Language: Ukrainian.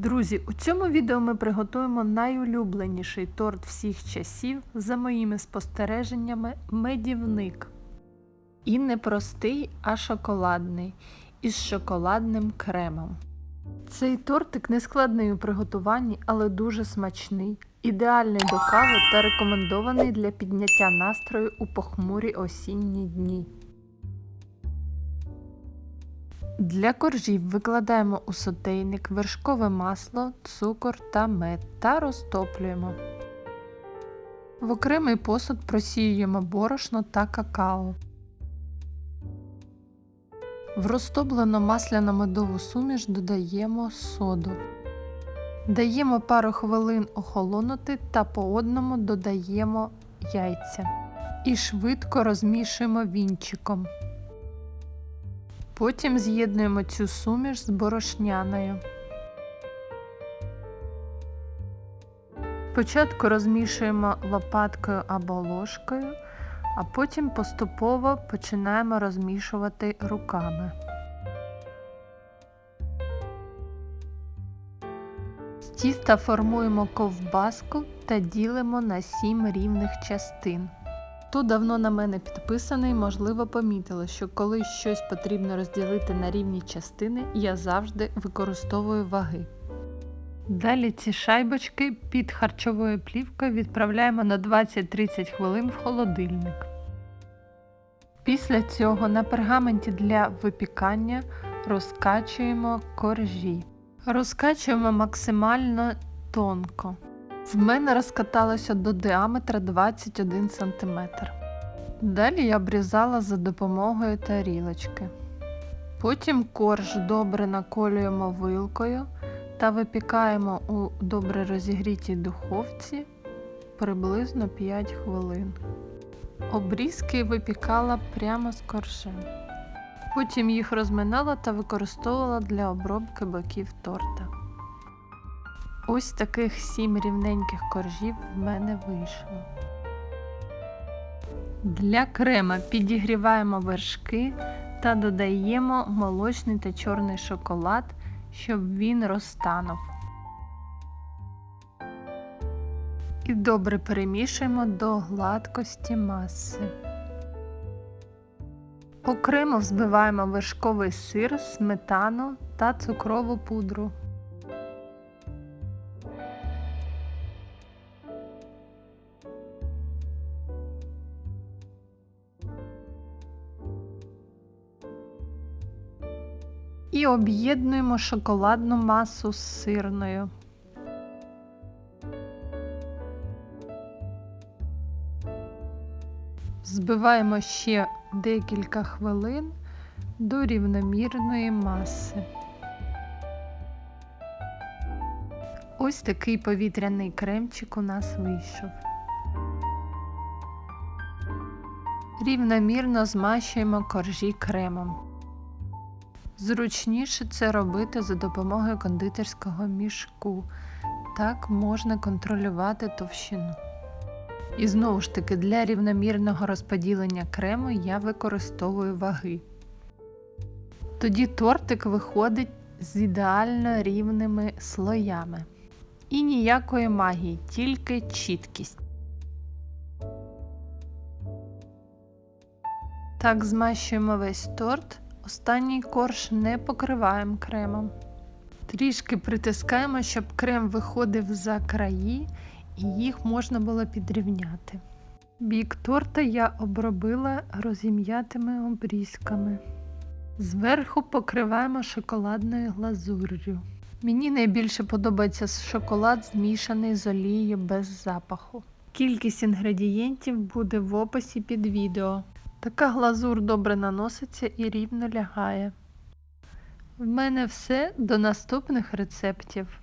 Друзі, у цьому відео ми приготуємо найулюбленіший торт всіх часів за моїми спостереженнями медівник. І не простий, а шоколадний із шоколадним кремом. Цей тортик не складний у приготуванні, але дуже смачний, ідеальний до кави та рекомендований для підняття настрою у похмурі осінні дні. Для коржів викладаємо у сотейник вершкове масло, цукор та мед та розтоплюємо. В окремий посуд просіюємо борошно та какао. В розтоплену масляно-медову суміш додаємо соду. Даємо пару хвилин охолонути та по одному додаємо яйця. І швидко розмішуємо вінчиком. Потім з'єднуємо цю суміш з борошняною. Спочатку розмішуємо лопаткою або ложкою, а потім поступово починаємо розмішувати руками. З тіста формуємо ковбаску та ділимо на 7 рівних частин. Хто давно на мене підписаний, можливо, помітили, що коли щось потрібно розділити на рівні частини, я завжди використовую ваги. Далі ці шайбочки під харчовою плівкою відправляємо на 20-30 хвилин в холодильник. Після цього на пергаменті для випікання розкачуємо коржі. Розкачуємо максимально тонко. В мене розкаталося до діаметра 21 см. Далі я обрізала за допомогою тарілочки. Потім корж добре наколюємо вилкою та випікаємо у добре розігрітій духовці приблизно 5 хвилин. Обрізки випікала прямо з коржем. Потім їх розминала та використовувала для обробки боків торта. Ось таких сім рівненьких коржів в мене вийшло. Для крема підігріваємо вершки та додаємо молочний та чорний шоколад, щоб він розтанув. І добре перемішуємо до гладкості маси. Окремо взбиваємо вершковий сир, сметану та цукрову пудру. І об'єднуємо шоколадну масу з сирною. Збиваємо ще декілька хвилин до рівномірної маси. Ось такий повітряний кремчик у нас вийшов. Рівномірно змащуємо коржі кремом. Зручніше це робити за допомогою кондитерського мішку. Так можна контролювати товщину. І знову ж таки, для рівномірного розподілення крему я використовую ваги. Тоді тортик виходить з ідеально рівними слоями. І ніякої магії, тільки чіткість. Так змащуємо весь торт. Останній корж не покриваємо кремом. Трішки притискаємо, щоб крем виходив за краї і їх можна було підрівняти. Бік торта я обробила розім'ятими обрізками. Зверху покриваємо шоколадною глазур'ю. Мені найбільше подобається шоколад змішаний з олією без запаху. Кількість інгредієнтів буде в описі під відео. Така глазур добре наноситься і рівно лягає. В мене все до наступних рецептів.